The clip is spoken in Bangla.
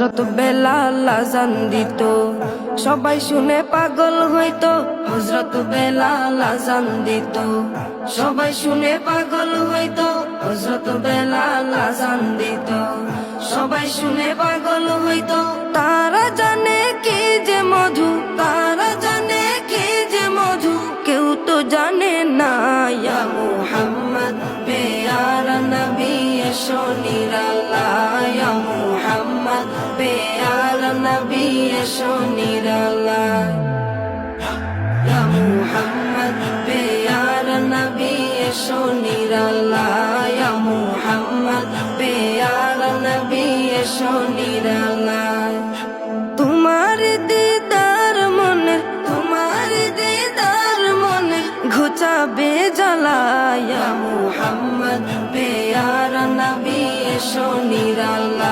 হজরত বেলাল আজান দিত। সবাই শুনে পাগল হইতো হজরত বেলাল আজান দিত। সবাই শুনে পাগল হইতো হজরত বেলাল আজান দিত। সবাই শুনে পাগল হইতো, তারা জানে কি যে মধু, তারা জানে কি যে মধু। কেউ তো জানে না, ইয়া মুহাম্মদ, পেয়ারা নবী ইয়া মুহাম্মদ পেয়ারা নবী এসো নিরাল্লাহ ইয়া মুহাম্মদ পেয়ারা নবী এসো নিরাল্লাহ ইয়া মুহাম্মদ পেয়ারা নবী এসো নিরাল্লাহ তোমার দিদার মনে, তোমার দিদার মনে ঘুচাবে জ্বালায়া। মুহাম্মদ পেয়ারা নবী ইয়া মুহাম্মদ